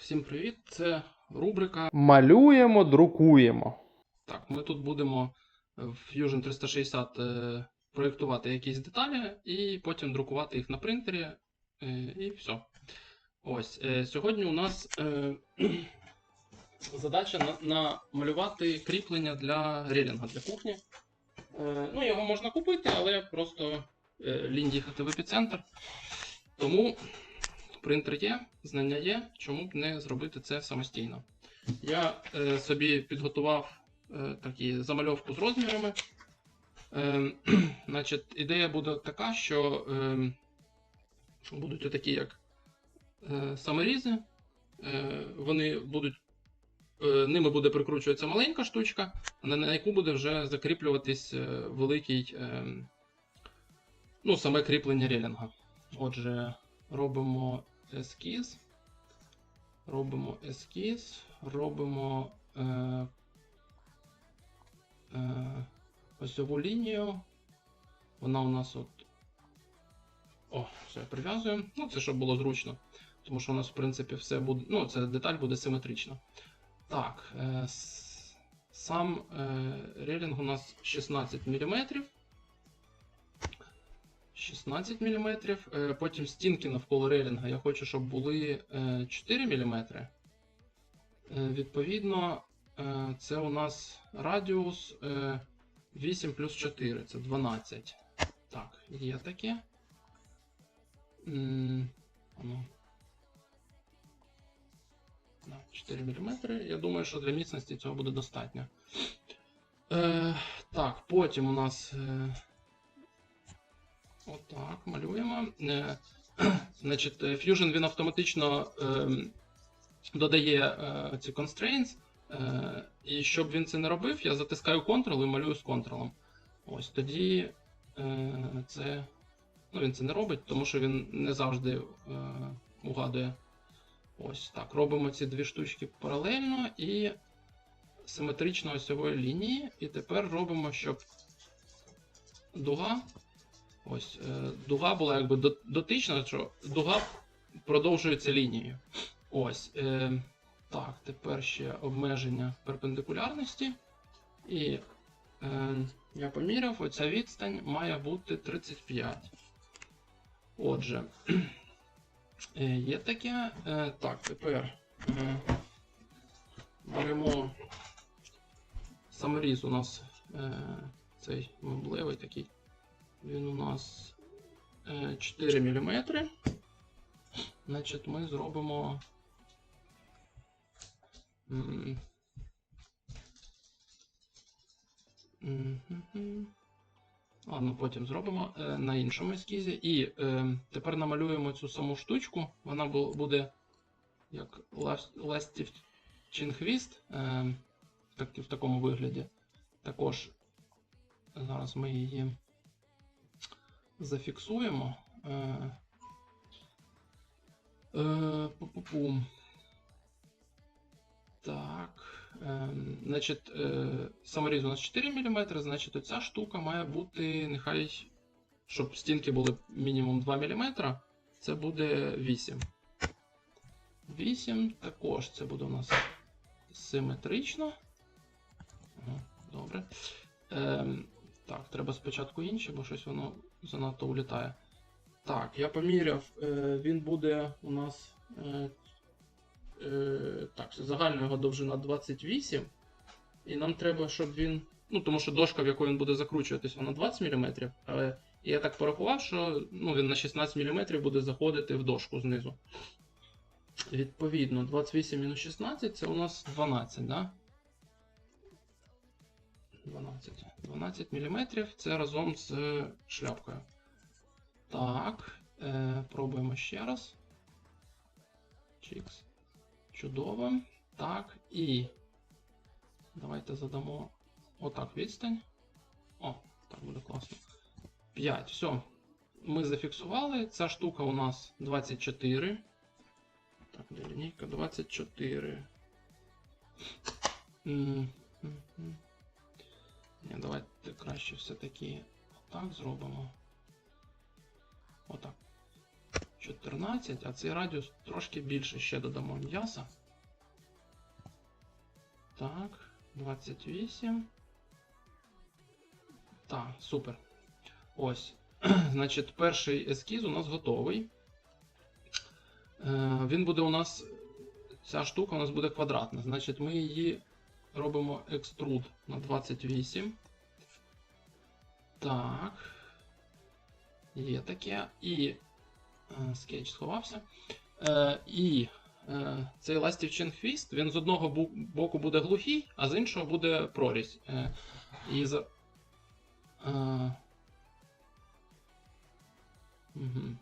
всім привіт! Це рубрика. Малюємо, друкуємо. Так, ми тут будемо в Fusion 360 е, проєктувати якісь деталі і потім друкувати їх на принтері. е, і все. Ось. Е, сьогодні у нас задача намалювати кріплення для релінга для кухні. Ну, його можна купити, але просто лінь їхати в епіцентр. Тому принтер є, знання є, чому б не зробити це самостійно. Я е, собі підготував е, такі замальовку з розмірами. Е, значить, ідея буде така, що е, будуть отакі як е, саморізи. Е, вони будуть, е, ними буде прикручуватися маленька штучка, на, яку буде вже закріплюватись е, великий, е, ну, саме кріплення релінга. Отже, робимо ескіз. Робимо ескіз, робимо е, е, осьову лінію. Вона у нас от. О, все, прив'язуємо. Ну, це щоб було зручно. Тому що у нас, в принципі, все буде. Ну, ця деталь буде симетрична. Так, е, сам е, релінг у нас 16 мм. 16 мм. Е, Потім стінки навколо релінга я хочу, щоб були е, 4 мм. Е, Відповідно, е, це у нас радіус е, 8 плюс 4, це 12. Так, є таке. М, 4 мм. Я думаю, що для міцності цього буде достатньо. Е, так, потім у нас. Отак, малюємо. Е, Значить, Fusion він автоматично ем, додає е, ці constraints. Е, і щоб він це не робив, я затискаю Ctrl і малюю з Ctrl. Ось тоді це. Ну, він це не робить, тому що він не завжди угадує. Ось так. Робимо ці дві штучки паралельно і симетрично осьової лінії. І тепер робимо, щоб дуга. Ось, е, дуга була якби дотична, що дуга продовжується лінією. Ось. Е, так, тепер ще обмеження перпендикулярності. І е, я поміряв, оця відстань має бути 35. Отже, е, є таке. Е, так, тепер е, беремо саморіз у нас е, цей меблевий такий. Він у нас е, 4 мм. Значить, ми зробимо. Ладно, потім зробимо е, на іншому ескізі. І е, тепер намалюємо цю саму штучку. Вона буде як лас- ластівчин хвіст. Е, в такому вигляді. Також зараз ми її зафіксуємо. Е, е, пу-пу-пум. Так. Е, значить, е, саморіз у нас 4 мм, значить, оця штука має бути, нехай, щоб стінки були мінімум 2 мм, це буде 8. 8 також це буде у нас симетрично. Добре. Ем, так, треба спочатку інше, бо щось воно занадто улітає. Так, я поміряв, е, він буде у нас. Е, е, так, загальна його довжина 28. І нам треба, щоб він. Ну, тому що дошка, в яку він буде закручуватись, вона 20 мм. Але я так порахував, що ну, він на 16 мм буде заходити в дошку знизу. Відповідно, 28-16 це у нас 12, да? 12. 12 мм це разом з е, шляпкою. Так, е, пробуємо ще раз. Чікс. Чудово. Так, і давайте задамо отак відстань. О, так буде класно. 5. Все. Ми зафіксували. Ця штука у нас 24. Так, де лінійка 24. М, м, м. Ні, давайте краще все-таки отак зробимо. Отак. 14, а цей радіус трошки більше ще додамо м'яса. Так, 28. Так, супер. Ось. Значить, перший ескіз у нас готовий. Е, він буде у нас. Ця штука у нас буде квадратна. Значить, ми її робимо екструд на 28. Так. Є таке. І е, скетч сховався. Е, і е, цей ластівчин хвіст, він з одного боку буде глухий, а з іншого буде прорізь. Е, і за... е, Угу.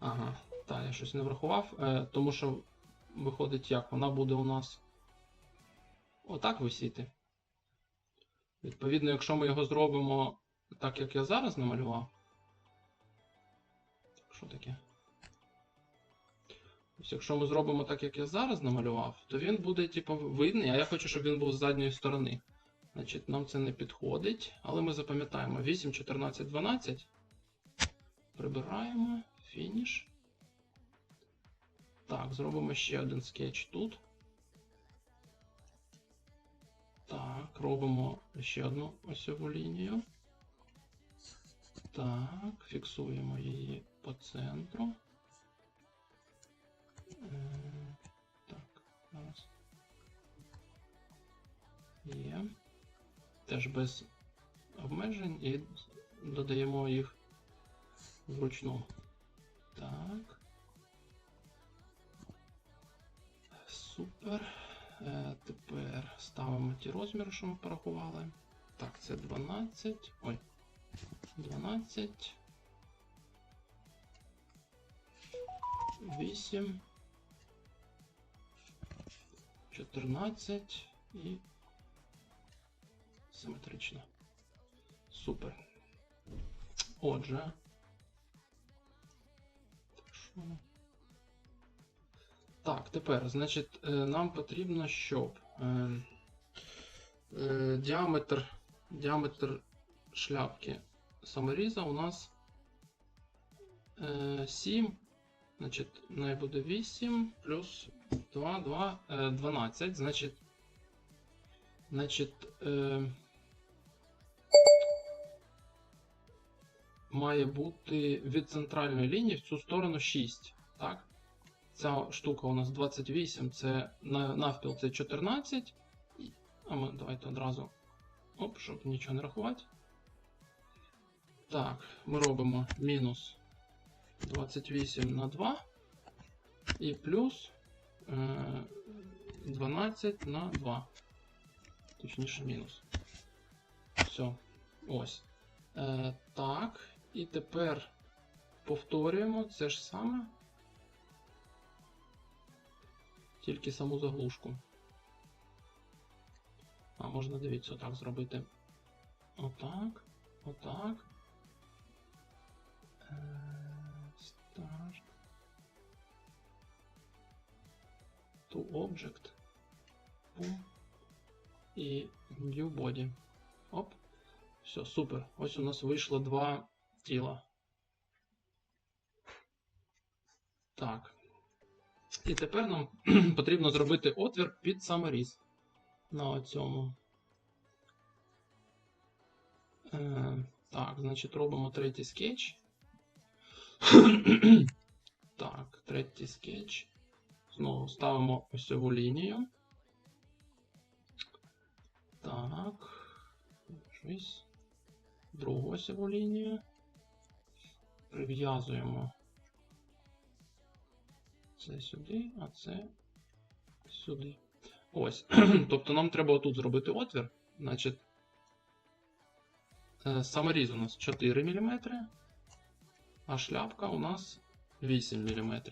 Ага, так, я щось не врахував, е, тому що виходить як, вона буде у нас отак висіти. Відповідно, якщо ми його зробимо так, як я зараз намалював. Що таке? Ось якщо ми зробимо так, як я зараз намалював, то він буде, типу, видний, а я хочу, щоб він був з задньої сторони. Значить, нам це не підходить, але ми запам'ятаємо 8, 14, 12. Прибираємо, фініш. Так, зробимо ще один скетч тут. Так, робимо ще одну осьову лінію. Так, фіксуємо її по центру. Е, Так, зараз. Є. Теж без обмежень і додаємо їх вручну. Так. Супер. Е, тепер ставимо ті розміри, що ми порахували. Так, це 12. Ой. 12. 8. 14 і симетрично. Супер. Отже. Так, що? Так, тепер, значить, е, нам потрібно, щоб е, е, діаметр, діаметр шляпки саморіза у нас е, 7. Значить, най буде 8 плюс 2, 2, е, 12. Значить, значить, е, має бути від центральної лінії в цю сторону 6. Так? Ця штука у нас 28, це навпіл це 14. А ми давайте одразу. Оп, щоб нічого не рахувати. Так, ми робимо мінус 28 на 2 і плюс е, 12 на 2. Точніше, мінус. Все. Ось. Е, так. І тепер повторюємо це ж саме. Тільки саму заглушку. А можна дивіться, отак зробити. Отак. Отак. Е, Start. To object. Пум. І New Body. Оп. Все, супер. Ось у нас вийшло два тіла. Так. І тепер нам потрібно зробити отвір під саморіз на цьому. Е, так, значить, робимо третій скетч. так, третій скетч. Знову ставимо осьову лінію. Так. Щось. Другу осьову лінію. Прив'язуємо це сюди, а це сюди. Ось. тобто нам треба отут зробити отвір. Значить, е, саморіз у нас 4 мм, а шляпка у нас 8 мм.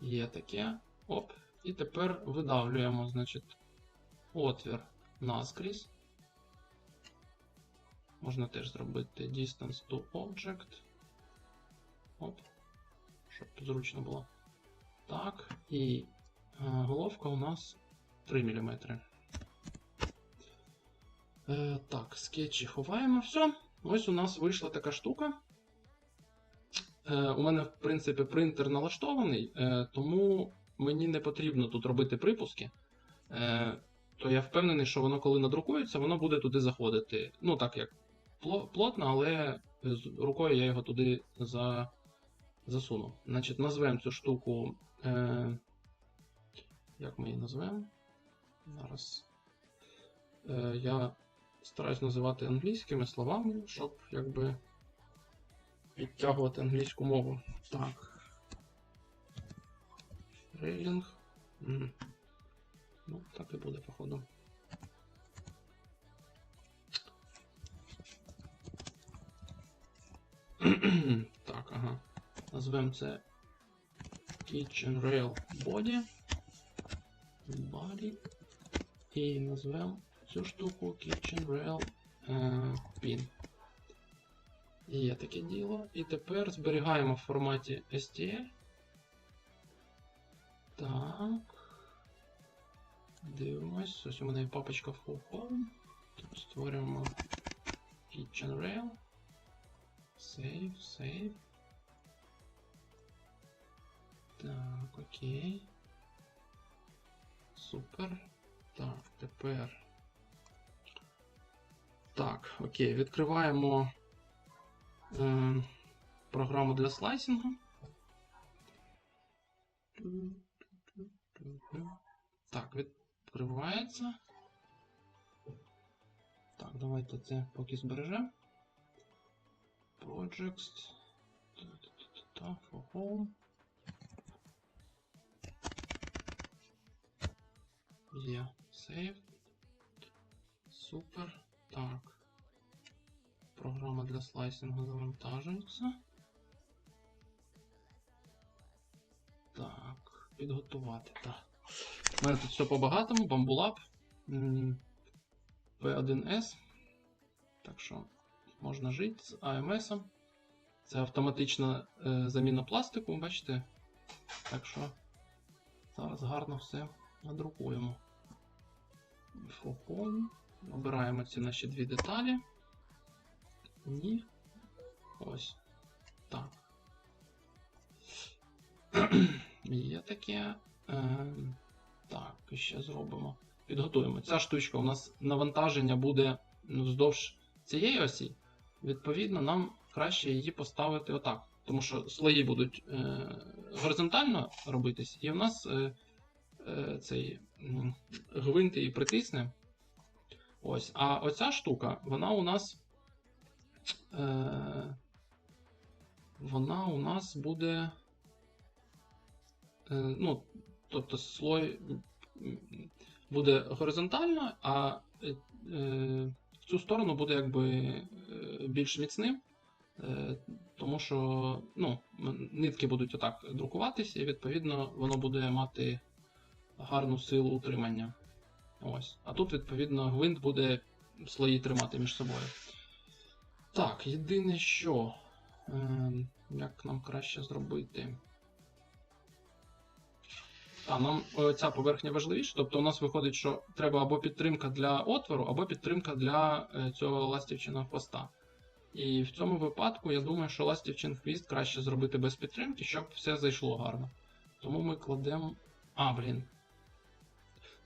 Є таке. Оп. І тепер видавлюємо, значить, отвір наскрізь. Можна теж зробити distance to object. Оп. Щоб зручно було. Так. І е, головка у нас 3 мм. Е, так, скетчі ховаємо все. Ось у нас вийшла така штука. Е, у мене, в принципі, принтер налаштований, тому мені не потрібно тут робити припуски. То я впевнений, що воно, коли надрукується, воно буде туди заходити. Ну, так як плотно, але рукою я його туди за... засуну. Значить, назвемо цю штуку. Е... Як ми її назвемо? Зараз. Е, я стараюсь називати англійськими словами, щоб якби підтягувати англійську мову. Так. Рейлінг. Ну, так і буде, походу. так, ага. Назвемо це Kitchen Rail Body. Body. І назвемо цю штуку Kitchen Rail е, Pin. Є таке діло. І тепер зберігаємо в форматі STL. Так. Дивимось. Ось у мене є папочка Full Home. Тут створюємо Kitchen Rail. Save, save. Так, окей. Супер. Так, тепер. Так, окей, відкриваємо е, програму для слайсингу. Так, відкривається. Так, давайте це поки збережемо. Projects. For home. Є. Save. Супер. Так. Програма для слайсингу завантажується. Так, підготувати. Так. У мене тут все по-багатому, бамбулап. P1S. Так що можна жити з AMS. Це автоматична е, заміна пластику, бачите? Так що зараз гарно все надрукуємо. Фокон. Обираємо ці наші дві деталі. Ні. Ось. Так. Є таке. Е, так, ще зробимо. Підготуємо. Ця штучка у нас навантаження буде ну, вздовж цієї осі. Відповідно, нам краще її поставити отак. Тому що слої будуть е, горизонтально робитись, і в нас е, цей м, гвинт її притисне. Ось. А оця штука, вона у нас. Е, вона у нас буде. Е, ну, тобто слой буде горизонтально, а е, е, в цю сторону буде якби е, більш міцним. Е, тому що ну, нитки будуть отак друкуватися, і відповідно воно буде мати гарну силу утримання. Ось. А тут, відповідно, гвинт буде слої тримати між собою. Так, єдине що. Е, як нам краще зробити? А, нам е, ця поверхня важливіша. Тобто у нас виходить, що треба або підтримка для отвору, або підтримка для е, цього ластівчиного хвоста. І в цьому випадку я думаю, що ластівчин хвіст краще зробити без підтримки, щоб все зайшло гарно. Тому ми кладемо. А, блін.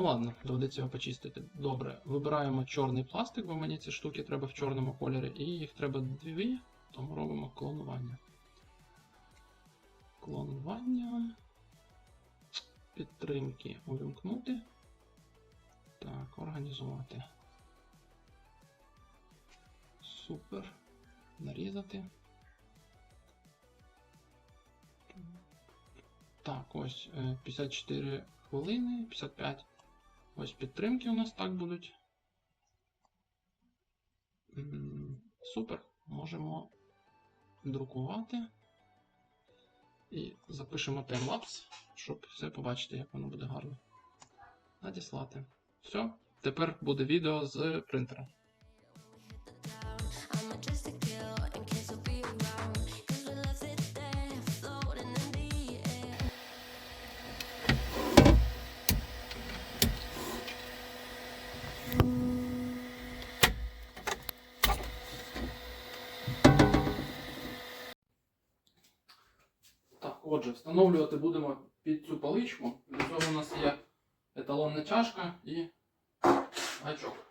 Ну ладно, доведеться його почистити. Добре. Вибираємо чорний пластик, бо мені ці штуки треба в чорному кольорі, і їх треба дві, тому робимо клонування. Клонування. Підтримки увімкнути. Так, організувати. Супер. Нарізати. Так, ось е, 54 хвилини, 55. Ось підтримки у нас так будуть. Супер. Можемо друкувати. І запишемо таймлапс, щоб все побачити, як воно буде гарно. Надіслати. Все. Тепер буде відео з принтера. Отже, встановлювати будемо під цю паличку. Для цього у нас є еталонна чашка і гачок.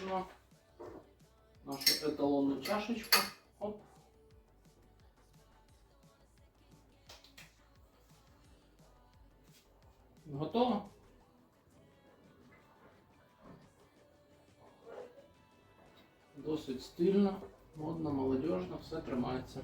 Можна нашу еталонну чашечку. Оп. Готово. Досить стильно, модно, молодежно, все тримається.